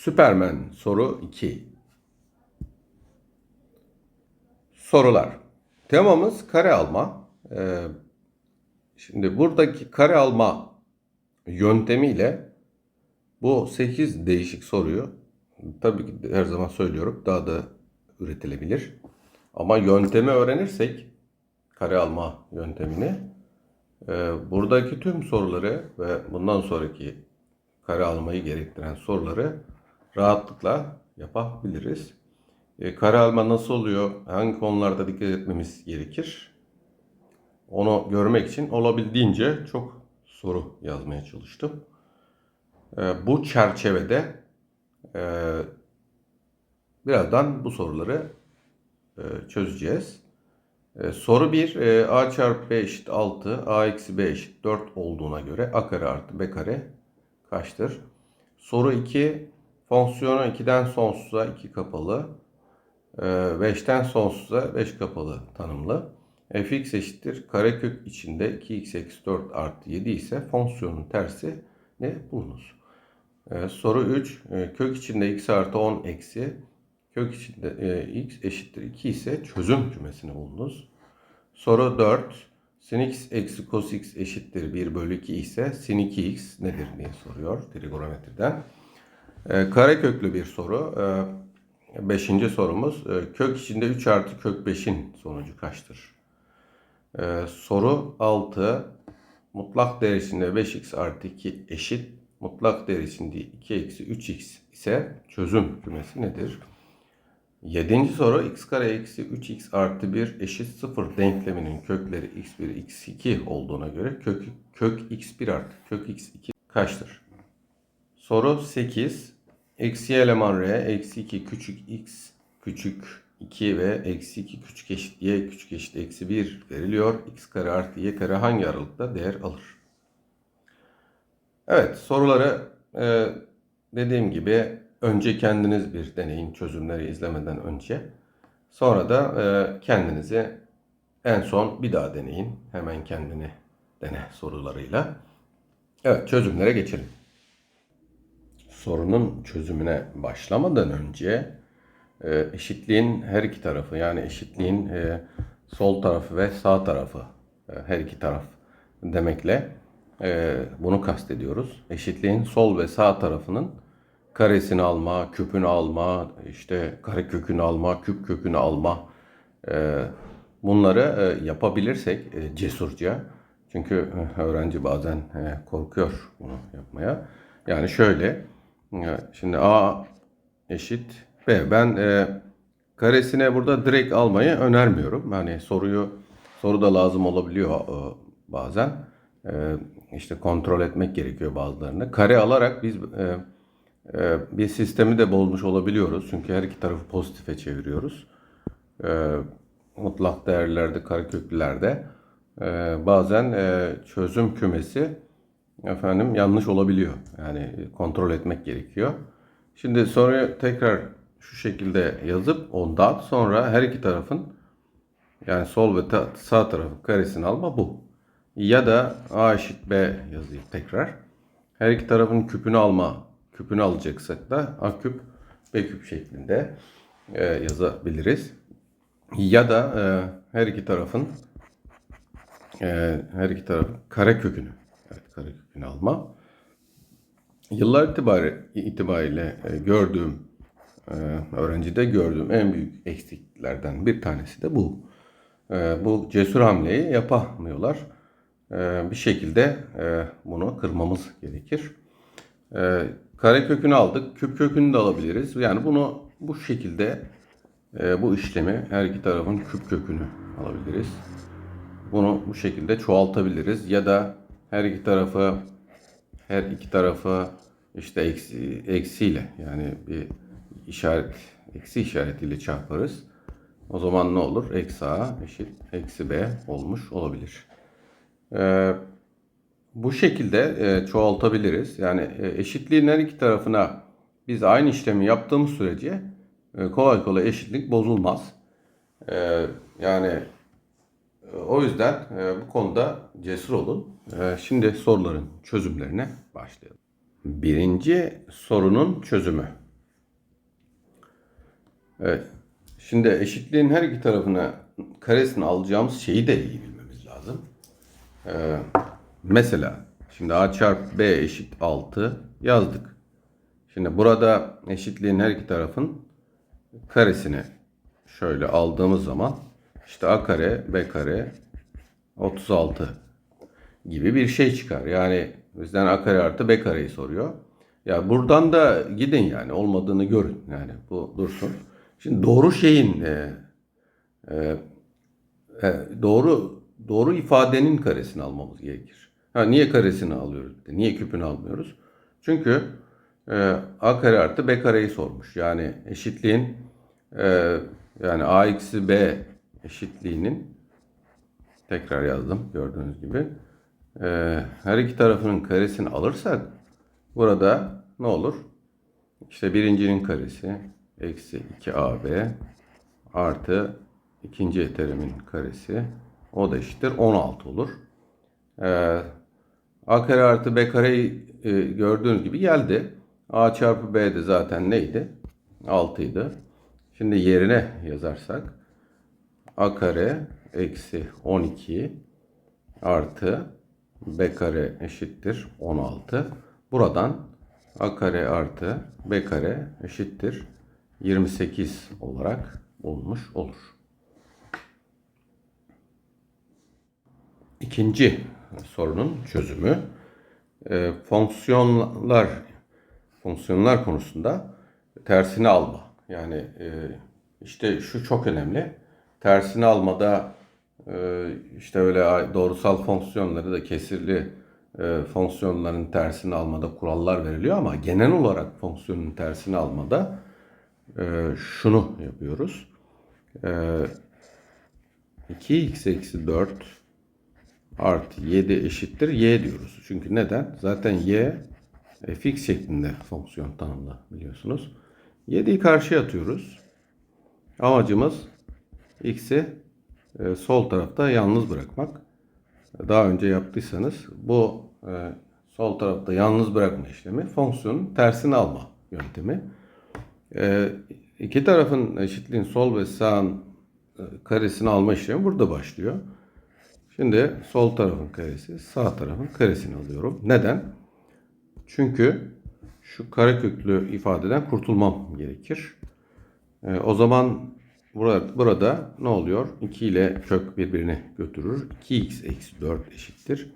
Süpermen soru 2. Sorular. Temamız kare alma. Ee, şimdi buradaki kare alma yöntemiyle bu 8 değişik soruyu tabii ki her zaman söylüyorum daha da üretilebilir. Ama yöntemi öğrenirsek kare alma yöntemini e, buradaki tüm soruları ve bundan sonraki kare almayı gerektiren soruları rahatlıkla yapabiliriz. E, kare alma nasıl oluyor? Hangi konularda dikkat etmemiz gerekir? Onu görmek için olabildiğince çok soru yazmaya çalıştım. E, bu çerçevede e, birazdan bu soruları e, çözeceğiz. E, soru 1 e, a çarpı b eşit 6 a eksi b eşit 4 olduğuna göre a kare artı b kare kaçtır? Soru 2 fonksiyonu 2'den sonsuza 2 kapalı 5'ten sonsuza 5 kapalı tanımlı. fx eşittir karekök içinde 2x eksi 4 artı 7 ise fonksiyonun tersi ne bulunuz? Ee, soru 3 kök içinde x artı 10 eksi kök içinde e, x eşittir 2 ise çözüm kümesini bulunuz. Soru 4 sin x eksi cos x eşittir 1 bölü 2 ise sin 2x nedir diye soruyor trigonometriden. Kareköklü bir soru. Ee, Beşinci sorumuz. e, Kök içinde 3 artı kök 5'in sonucu kaçtır? Ee, soru 6. Mutlak değer içinde 5x artı 2 eşit. Mutlak değer içinde 2 eksi 3x ise çözüm kümesi nedir? Yedinci soru x kare eksi 3x artı 1 eşit 0 denkleminin kökleri x1 x2 olduğuna göre kök, kök x1 artı kök x2 kaçtır? Soru 8. Eksi eleman r, eksi 2 küçük x küçük 2 ve eksi 2 küçük eşit y küçük eşit eksi 1 veriliyor. x kare artı y kare hangi aralıkta değer alır? Evet soruları e, dediğim gibi önce kendiniz bir deneyin çözümleri izlemeden önce. Sonra da e, kendinizi en son bir daha deneyin. Hemen kendini dene sorularıyla. Evet çözümlere geçelim sorunun çözümüne başlamadan önce e, eşitliğin her iki tarafı yani eşitliğin e, sol tarafı ve sağ tarafı e, her iki taraf demekle bunu kastediyoruz. Eşitliğin sol ve sağ tarafının karesini alma, küpünü alma, işte kare kökünü alma, küp kökünü alma bunları yapabilirsek cesurca çünkü öğrenci bazen korkuyor bunu yapmaya. Yani şöyle Şimdi A eşit B. Ben e, karesine burada direkt almayı önermiyorum. Yani soruyu soruda lazım olabiliyor e, bazen. E, işte kontrol etmek gerekiyor bazılarını. Kare alarak biz e, e, bir sistemi de bozmuş olabiliyoruz. Çünkü her iki tarafı pozitife çeviriyoruz. E, mutlak değerlerde, kareköklülerde e, bazen e, çözüm kümesi efendim yanlış olabiliyor. Yani kontrol etmek gerekiyor. Şimdi soruyu tekrar şu şekilde yazıp ondan sonra her iki tarafın yani sol ve sağ tarafı karesini alma bu. Ya da A eşit B yazayım tekrar. Her iki tarafın küpünü alma, küpünü alacaksak da A küp B küp şeklinde e, yazabiliriz. Ya da e, her iki tarafın e, her iki tarafın kare kökünü Evet, karekökünü alma. Yıllar itibari, itibariyle e, gördüğüm, e, öğrencide gördüğüm en büyük eksikliklerden bir tanesi de bu. E, bu cesur hamleyi yapamıyorlar. Bir şekilde bunu kırmamız gerekir. Kare kökünü aldık, küp kökünü de alabiliriz. Yani bunu bu şekilde bu işlemi her iki tarafın küp kökünü alabiliriz. Bunu bu şekilde çoğaltabiliriz ya da her iki tarafı her iki tarafı işte eksi, eksiyle yani bir işaret eksi işaretiyle çarparız. O zaman ne olur? Eksi a eşit eksi b olmuş olabilir. Ee, bu şekilde e, çoğaltabiliriz. Yani e, eşitliğin her iki tarafına biz aynı işlemi yaptığımız sürece e, kolay kolay eşitlik bozulmaz. E, yani o yüzden e, bu konuda cesur olun. E, şimdi soruların çözümlerine başlayalım. Birinci sorunun çözümü. Evet. Şimdi eşitliğin her iki tarafına karesini alacağımız şeyi de iyi bilmemiz lazım. Ee, mesela şimdi a çarpı b eşit 6 yazdık. Şimdi burada eşitliğin her iki tarafın karesini şöyle aldığımız zaman işte a kare b kare 36 gibi bir şey çıkar. Yani bizden a kare artı b kareyi soruyor. Ya buradan da gidin yani olmadığını görün yani bu dursun. Şimdi doğru şeyin e, e, e, doğru doğru ifadenin karesini almamız gerekir. Ha, niye karesini alıyoruz? Niye küpünü almıyoruz? Çünkü e, a kare artı b kareyi sormuş. Yani eşitliğin e, yani a eksi b eşitliğinin tekrar yazdım gördüğünüz gibi. E, her iki tarafının karesini alırsak burada ne olur? İşte birincinin karesi eksi 2ab artı ikinci terimin karesi o da eşittir 16 olur. Ee, a kare artı b kareyi e, gördüğünüz gibi geldi. a çarpı b de zaten neydi? 6 idi. Şimdi yerine yazarsak a kare eksi 12 artı b kare eşittir 16. Buradan a kare artı b kare eşittir 28 olarak bulmuş olur. İkinci sorunun çözümü e, fonksiyonlar fonksiyonlar konusunda tersini alma. Yani e, işte şu çok önemli. Tersini almada e, işte öyle doğrusal fonksiyonları da kesirli e, fonksiyonların tersini almada kurallar veriliyor ama genel olarak fonksiyonun tersini almada e, şunu yapıyoruz. E, 2x eksi 4 artı 7 eşittir y diyoruz. Çünkü neden? Zaten y fx şeklinde fonksiyon tanımlı biliyorsunuz. 7'yi karşıya atıyoruz. Amacımız x'i e, sol tarafta yalnız bırakmak. Daha önce yaptıysanız bu e, sol tarafta yalnız bırakma işlemi fonksiyonun tersini alma yöntemi. E, iki tarafın eşitliğin sol ve sağın e, karesini alma işlemi burada başlıyor. Şimdi sol tarafın karesi, sağ tarafın karesini alıyorum. Neden? Çünkü şu kareköklü ifadeden kurtulmam gerekir. E, o zaman burada, burada ne oluyor? 2 ile kök birbirini götürür. 2x eksi 4 eşittir.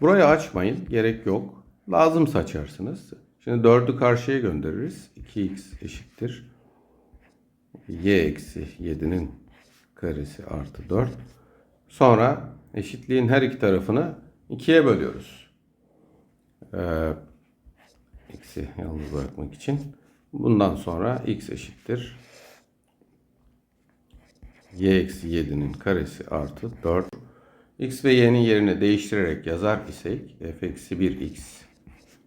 Burayı açmayın. Gerek yok. Lazımsa açarsınız. Şimdi 4'ü karşıya göndeririz. 2x eşittir. y eksi 7'nin karesi artı 4. Sonra eşitliğin her iki tarafını 2'ye bölüyoruz. Ee, yalnız bırakmak için. Bundan sonra x eşittir. Y eksi 7'nin karesi artı 4. x ve y'nin yerini değiştirerek yazar isek f eksi 1x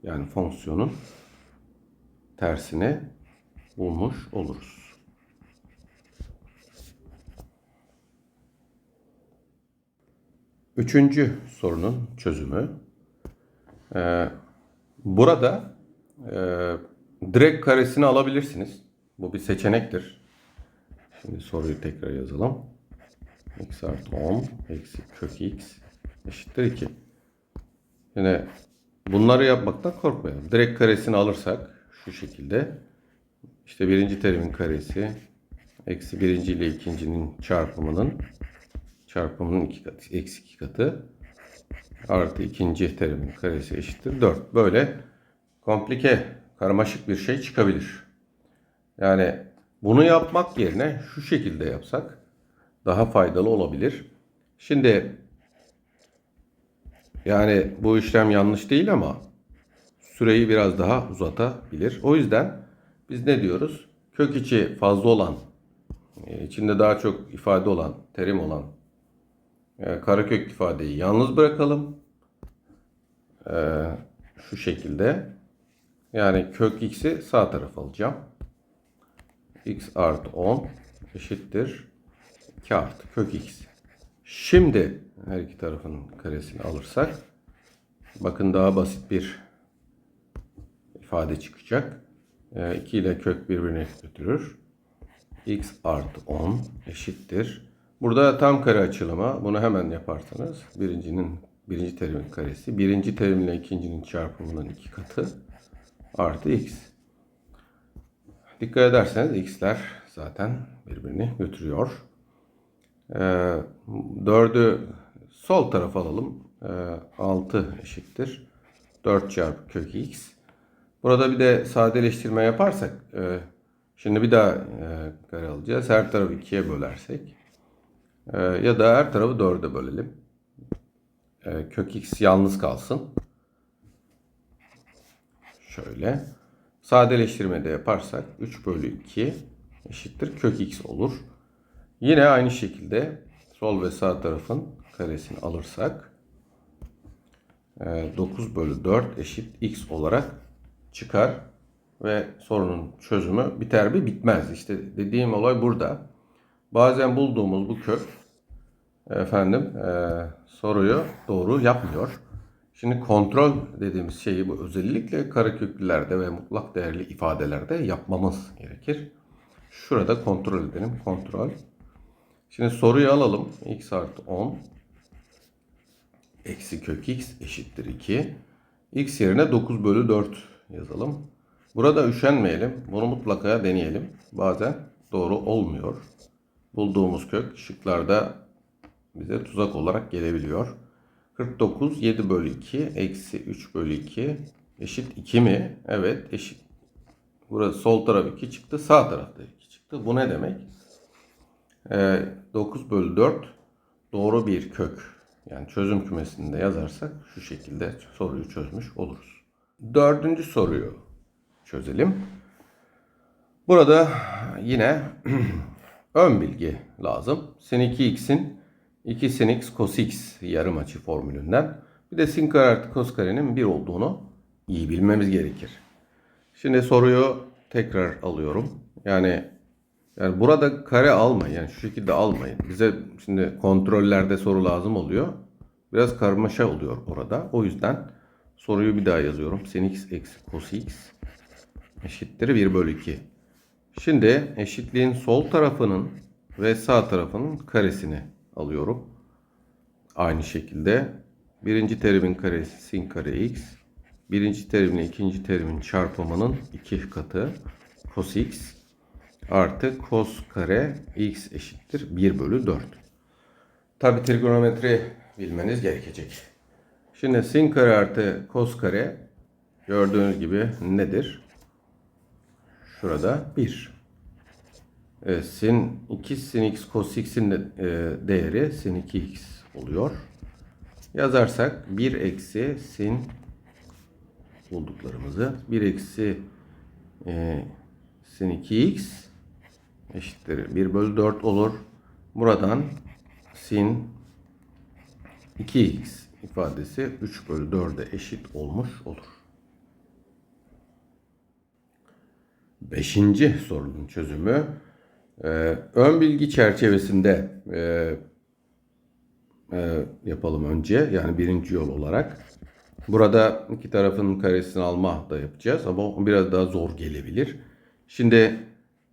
yani fonksiyonun tersine bulmuş oluruz. Üçüncü sorunun çözümü. Ee, burada e, direkt karesini alabilirsiniz. Bu bir seçenektir. Şimdi soruyu tekrar yazalım. x artı 10 eksi kök x eşittir 2. Yine bunları yapmaktan korkmayalım. Direkt karesini alırsak şu şekilde işte birinci terimin karesi eksi birinci ile ikincinin çarpımının çarpımının iki katı, eksi iki katı artı ikinci terimin karesi eşittir 4. Böyle komplike, karmaşık bir şey çıkabilir. Yani bunu yapmak yerine şu şekilde yapsak daha faydalı olabilir. Şimdi yani bu işlem yanlış değil ama süreyi biraz daha uzatabilir. O yüzden biz ne diyoruz? Kök içi fazla olan, e, içinde daha çok ifade olan, terim olan e, karekök ifadeyi yalnız bırakalım. E, şu şekilde. Yani kök x'i sağ tarafa alacağım. X artı 10 eşittir 2 artı kök x. Şimdi her iki tarafın karesini alırsak bakın daha basit bir ifade çıkacak. 2 ile kök birbirini götürür. x artı 10 eşittir. Burada tam kare açılımı bunu hemen yaparsanız birincinin birinci terimin karesi birinci terimle ikincinin çarpımının iki katı artı x. Dikkat ederseniz x'ler zaten birbirini götürüyor. Ee, 4'ü sol tarafa alalım. Ee, 6 eşittir. 4 çarpı kök x. Burada bir de sadeleştirme yaparsak e, şimdi bir daha e, kare alacağız. Her tarafı 2'ye bölersek e, ya da her tarafı 4'e bölelim. E, kök x yalnız kalsın. Şöyle. Sadeleştirme de yaparsak 3 bölü 2 eşittir kök x olur. Yine aynı şekilde sol ve sağ tarafın karesini alırsak e, 9 bölü 4 eşit x olarak çıkar ve sorunun çözümü biter mi bitmez. İşte dediğim olay burada. Bazen bulduğumuz bu kök efendim e, soruyu doğru yapmıyor. Şimdi kontrol dediğimiz şeyi bu özellikle kareköklülerde ve mutlak değerli ifadelerde yapmamız gerekir. Şurada kontrol edelim. Kontrol. Şimdi soruyu alalım. x artı 10 eksi kök x eşittir 2. x yerine 9 bölü 4 yazalım. Burada üşenmeyelim. Bunu mutlaka deneyelim. Bazen doğru olmuyor. Bulduğumuz kök şıklarda bize tuzak olarak gelebiliyor. 49 7 bölü 2 eksi 3 bölü 2 eşit 2 mi? Evet eşit. Burası sol taraf 2 çıktı. Sağ tarafta 2 çıktı. Bu ne demek? Ee, 9 bölü 4 doğru bir kök. Yani çözüm kümesinde yazarsak şu şekilde soruyu çözmüş oluruz. Dördüncü soruyu çözelim. Burada yine ön bilgi lazım. Sin 2x'in 2 sin x cos x yarım açı formülünden bir de sin kare artı cos karenin 1 olduğunu iyi bilmemiz gerekir. Şimdi soruyu tekrar alıyorum. Yani yani burada kare almayın. Yani şu şekilde almayın. Bize şimdi kontrollerde soru lazım oluyor. Biraz karmaşa oluyor orada. O yüzden soruyu bir daha yazıyorum. Sin x eksi cos x eşittir 1 bölü 2. Şimdi eşitliğin sol tarafının ve sağ tarafının karesini alıyorum. Aynı şekilde birinci terimin karesi sin kare x. Birinci terimle ikinci terimin çarpımının iki katı cos x artı cos kare x eşittir 1 bölü 4. Tabi trigonometri bilmeniz gerekecek. Şimdi sin kare artı cos kare gördüğünüz gibi nedir? Şurada 1. Evet, sin 2 sin x cos x'in de, e, değeri sin 2x oluyor. Yazarsak 1 eksi sin bulduklarımızı 1 eksi e, sin 2x eşittir 1 bölü 4 olur. Buradan sin 2x ifadesi 3 bölü 4'e eşit olmuş olur. Beşinci sorunun çözümü ee, ön bilgi çerçevesinde e, e, yapalım önce. Yani birinci yol olarak. Burada iki tarafın karesini alma da yapacağız ama biraz daha zor gelebilir. Şimdi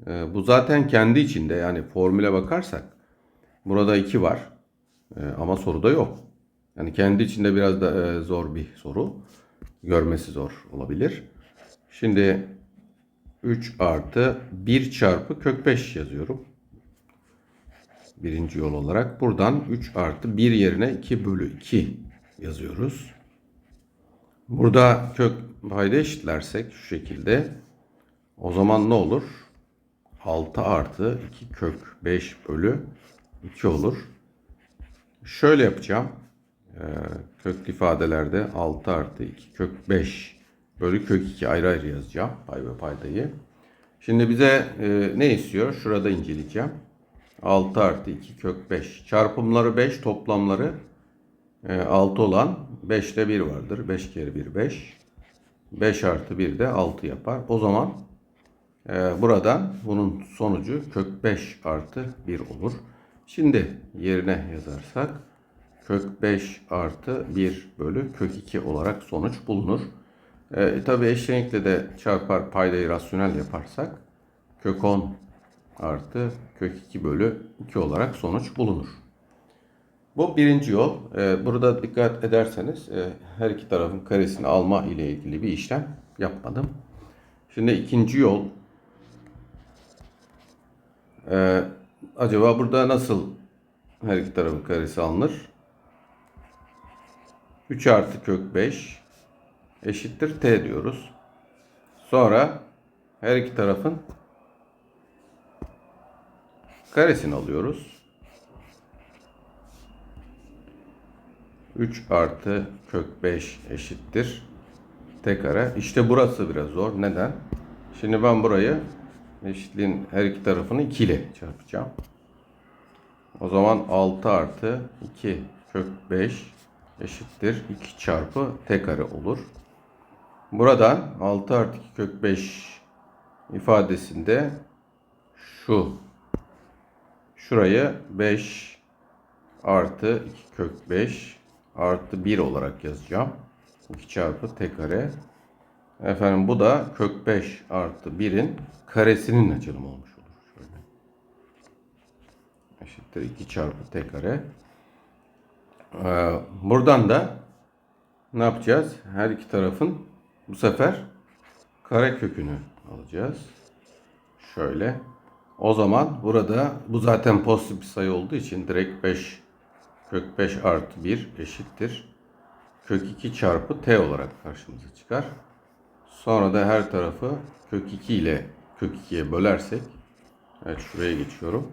e, bu zaten kendi içinde yani formüle bakarsak burada 2 var e, ama soruda yok. Yani kendi içinde biraz da e, zor bir soru. Görmesi zor olabilir. Şimdi 3 artı 1 çarpı kök 5 yazıyorum. Birinci yol olarak. Buradan 3 artı 1 yerine 2 bölü 2 yazıyoruz. Burada kök payda eşitlersek şu şekilde. O zaman ne olur? 6 artı 2 kök 5 bölü 2 olur. Şöyle yapacağım. Ee, köklü ifadelerde 6 artı 2 kök 5 bölü kök 2 ayrı ayrı yazacağım pay ve paydayı. Şimdi bize e, ne istiyor? Şurada inceleyeceğim. 6 artı 2 kök 5. Çarpımları 5, toplamları e, 6 olan 5 ile 1 vardır. 5 kere 1 5. 5 artı 1 de 6 yapar. O zaman e, buradan bunun sonucu kök 5 artı 1 olur. Şimdi yerine yazarsak kök 5 artı 1 bölü kök 2 olarak sonuç bulunur. E, tabii eşlenikle de çarpar paydayı rasyonel yaparsak kök 10 artı kök 2 bölü 2 olarak sonuç bulunur. Bu birinci yol. Ee, burada dikkat ederseniz e, her iki tarafın karesini alma ile ilgili bir işlem yapmadım. Şimdi ikinci yol. Ee, acaba burada nasıl her iki tarafın karesi alınır? 3 artı kök 5 eşittir t diyoruz. Sonra her iki tarafın karesini alıyoruz. 3 artı kök 5 eşittir t kare. İşte burası biraz zor. Neden? Şimdi ben burayı eşitliğin her iki tarafını 2 ile çarpacağım. O zaman 6 artı 2 kök 5 eşittir 2 çarpı t kare olur. Buradan 6 artı 2 kök 5 ifadesinde şu şurayı 5 artı 2 kök 5 artı 1 olarak yazacağım. 2 çarpı t kare. Efendim bu da kök 5 artı 1'in karesinin açılımı olmuş olur. Şöyle. Eşittir 2 çarpı t kare. Ee, buradan da ne yapacağız? Her iki tarafın bu sefer kare kökünü alacağız. Şöyle. O zaman burada bu zaten pozitif bir sayı olduğu için direkt 5 kök 5 artı 1 eşittir. Kök 2 çarpı t olarak karşımıza çıkar. Sonra da her tarafı kök 2 ile kök 2'ye bölersek evet şuraya geçiyorum.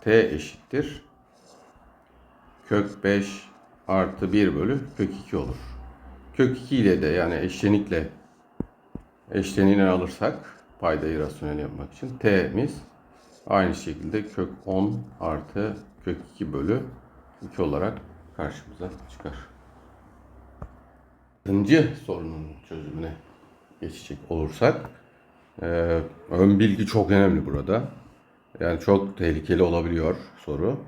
t eşittir. Kök 5 artı 1 bölü kök 2 olur. Kök 2 ile de yani eşlenikle eşleniğini alırsak paydayı rasyonel yapmak için t'miz aynı şekilde kök 10 artı kök 2 bölü 2 olarak karşımıza çıkar. Altıncı sorunun çözümüne geçecek olursak e, ön bilgi çok önemli burada. Yani çok tehlikeli olabiliyor soru.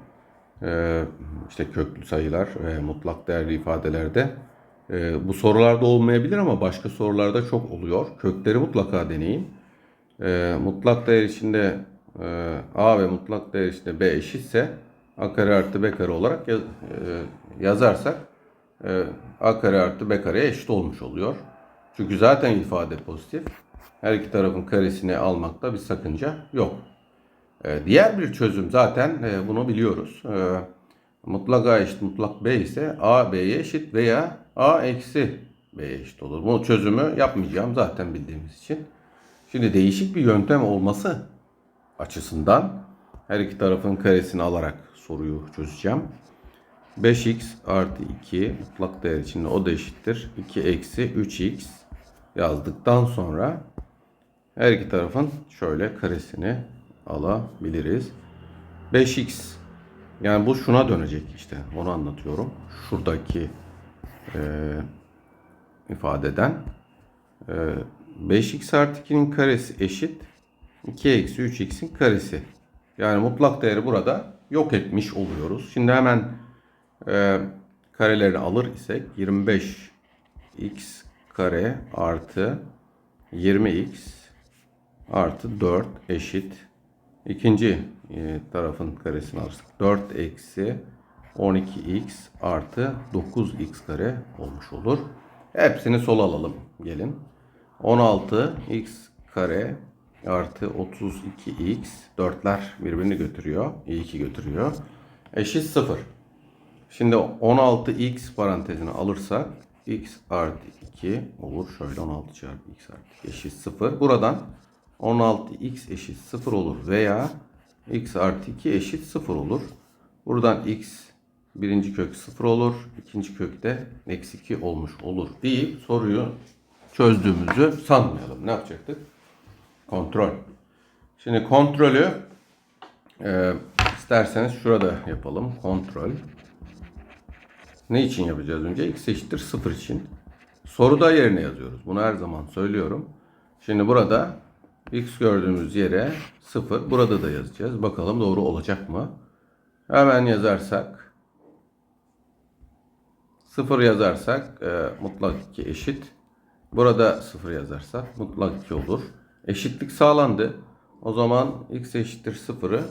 E, işte köklü sayılar ve mutlak değerli ifadelerde e, bu sorularda olmayabilir ama başka sorularda çok oluyor. Kökleri mutlaka deneyin. E, mutlak değer içinde e, a ve mutlak değer içinde b eşitse a kare artı b kare olarak yaz- e, yazarsak e, a kare artı b kareye eşit olmuş oluyor. Çünkü zaten ifade pozitif. Her iki tarafın karesini almakta bir sakınca yok. E, diğer bir çözüm zaten e, bunu biliyoruz. E, mutlak a eşit mutlak b ise a b'ye eşit veya a eksi b'ye eşit olur. Bu çözümü yapmayacağım zaten bildiğimiz için. Şimdi değişik bir yöntem olması açısından her iki tarafın karesini alarak soruyu çözeceğim. 5x artı 2 mutlak değer içinde o da eşittir. 2 eksi 3x yazdıktan sonra her iki tarafın şöyle karesini alabiliriz. 5x yani bu şuna dönecek işte onu anlatıyorum. Şuradaki e, ifadeden e, 5x artı 2'nin karesi eşit 2 eksi 3x'in karesi. Yani mutlak değeri burada yok etmiş oluyoruz. Şimdi hemen e, karelerini alır isek 25x kare artı 20x artı 4 eşit. İkinci e, tarafın karesini alırsak 4 eksi 12x artı 9x kare olmuş olur. Hepsini sol alalım gelin. 16x kare artı 32x 4'ler birbirini götürüyor. İyi ki götürüyor. Eşit 0. Şimdi 16x parantezine alırsak x artı 2 olur. Şöyle 16 çarpı x artı 2 eşit 0. Buradan 16x eşit 0 olur veya x artı 2 eşit 0 olur. Buradan x birinci kök 0 olur. ikinci kök de eksi 2 olmuş olur deyip soruyu çözdüğümüzü sanmayalım. Ne yapacaktık? Kontrol. Şimdi kontrolü e, isterseniz şurada yapalım. Kontrol. Ne için yapacağız önce? X eşittir 0 için. Soruda yerine yazıyoruz. Bunu her zaman söylüyorum. Şimdi burada x gördüğümüz yere 0. Burada da yazacağız. Bakalım doğru olacak mı? Hemen yazarsak 0 yazarsak e, mutlak 2 eşit. Burada 0 yazarsak mutlak 2 olur. Eşitlik sağlandı. O zaman x eşittir 0'ı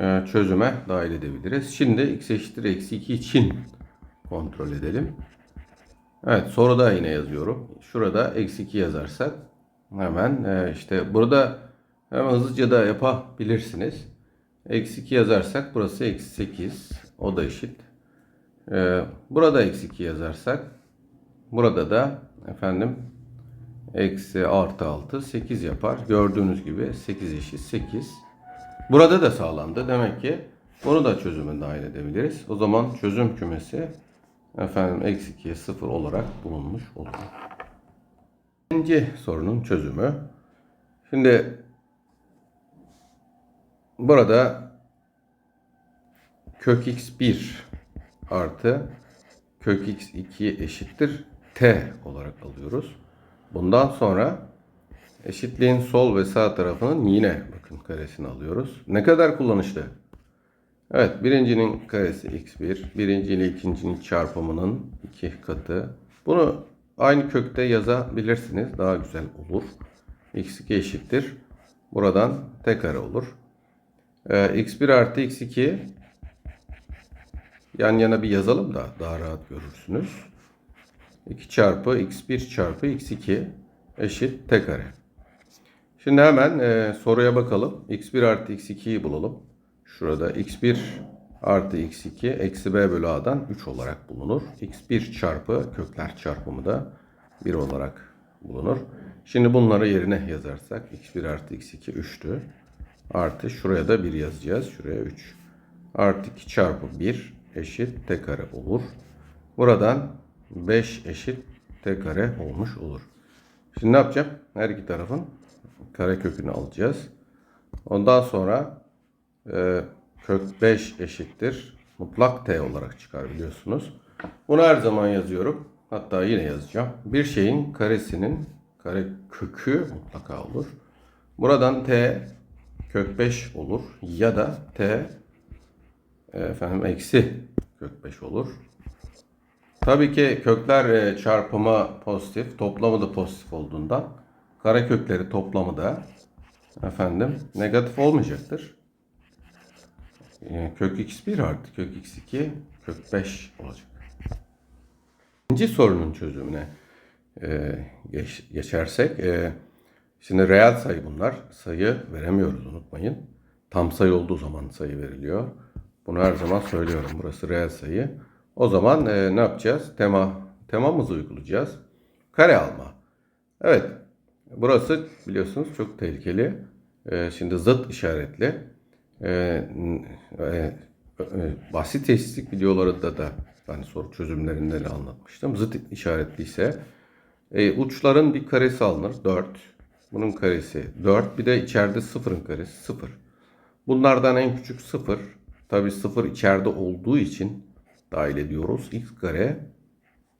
e, çözüme dahil edebiliriz. Şimdi x eşittir eksi 2 için kontrol edelim. Evet soruda yine yazıyorum. Şurada eksi 2 yazarsak hemen e, işte burada hemen hızlıca da yapabilirsiniz. Eksi 2 yazarsak burası eksi 8. O da eşit. E, burada eksi 2 yazarsak burada da efendim eksi artı 6 8 yapar. Gördüğünüz gibi 8 eşit 8. Burada da sağlandı. Demek ki bunu da çözüme dahil edebiliriz. O zaman çözüm kümesi efendim eksi 2'ye 0 olarak bulunmuş olur. İkinci sorunun çözümü. Şimdi burada kök x1 artı kök x2 eşittir t olarak alıyoruz. Bundan sonra eşitliğin sol ve sağ tarafının yine bakın karesini alıyoruz. Ne kadar kullanışlı. Evet birincinin karesi x1. Birinci ile ikincinin çarpımının iki katı. Bunu aynı kökte yazabilirsiniz. Daha güzel olur. x2 eşittir. Buradan t kare olur. Ee, x1 artı x2 yan yana bir yazalım da daha rahat görürsünüz. 2 çarpı x1 çarpı x2 eşit t kare. Şimdi hemen e, soruya bakalım. x1 artı x2'yi bulalım. Şurada x1 artı x2 eksi b bölü a'dan 3 olarak bulunur. x1 çarpı kökler çarpımı da 1 olarak bulunur. Şimdi bunları yerine yazarsak x1 artı x2 3'tü. Artı şuraya da 1 yazacağız. Şuraya 3. Artı 2 çarpı 1 eşit t kare olur. Buradan 5 eşit t kare olmuş olur. Şimdi ne yapacağım? Her iki tarafın kare kökünü alacağız. Ondan sonra e, kök 5 eşittir. Mutlak t olarak çıkar biliyorsunuz. Bunu her zaman yazıyorum. Hatta yine yazacağım. Bir şeyin karesinin kare kökü mutlaka olur. Buradan t kök 5 olur. Ya da t efendim eksi kök 5 olur. Tabii ki kökler e, çarpımı pozitif, toplamı da pozitif olduğundan kare kökleri toplamı da efendim negatif olmayacaktır. Kök x1 artı kök x2 kök 5 olacak. İkinci sorunun çözümüne e, geç, geçersek e, şimdi reel sayı bunlar. Sayı veremiyoruz unutmayın. Tam sayı olduğu zaman sayı veriliyor. Bunu her zaman söylüyorum. Burası reel sayı. O zaman e, ne yapacağız? Tema temamızı uygulayacağız. Kare alma. Evet. Burası biliyorsunuz çok tehlikeli. E, şimdi zıt işaretli. E, e, e, basit eşitlik videolarında da ben soru çözümlerinde de anlatmıştım. Zıt işaretli ise e, uçların bir karesi alınır. 4. Bunun karesi 4. Bir de içeride sıfırın karesi 0. Bunlardan en küçük 0. Tabi 0 içeride olduğu için dahil ediyoruz. X kare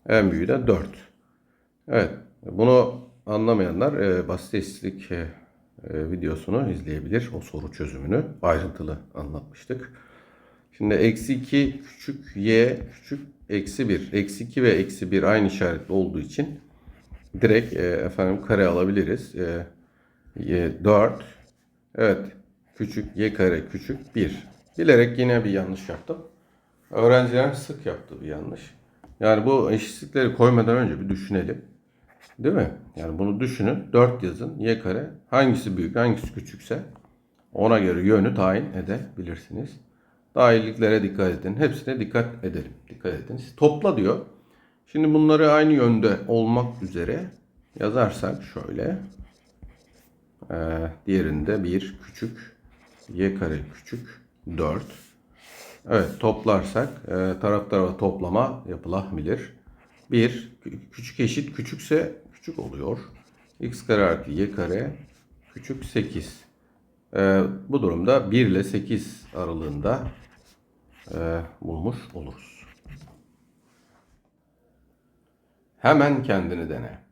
en büyüğü de 4. Evet. Bunu anlamayanlar e, basit eşitlik e, e, videosunu izleyebilir. O soru çözümünü ayrıntılı anlatmıştık. Şimdi eksi 2 küçük y küçük eksi 1. Eksi 2 ve eksi 1 aynı işaretli olduğu için direkt e, efendim kare alabiliriz. E, y 4. Evet. Küçük y kare küçük 1. Bilerek yine bir yanlış yaptım. Öğrenciler sık yaptığı bir yanlış. Yani bu eşitlikleri koymadan önce bir düşünelim. Değil mi? Yani bunu düşünün. 4 yazın. Y kare hangisi büyük hangisi küçükse ona göre yönü tayin edebilirsiniz. Dahilliklere dikkat edin. Hepsine dikkat edelim. Dikkat ediniz. Topla diyor. Şimdi bunları aynı yönde olmak üzere yazarsak şöyle. Ee, diğerinde 1 küçük y kare küçük 4 Evet toplarsak e, taraf tarafa toplama yapılabilir. 1 küçük eşit küçükse küçük oluyor. x kare artı y kare küçük 8. E, bu durumda 1 ile 8 aralığında e, bulmuş oluruz. Hemen kendini dene.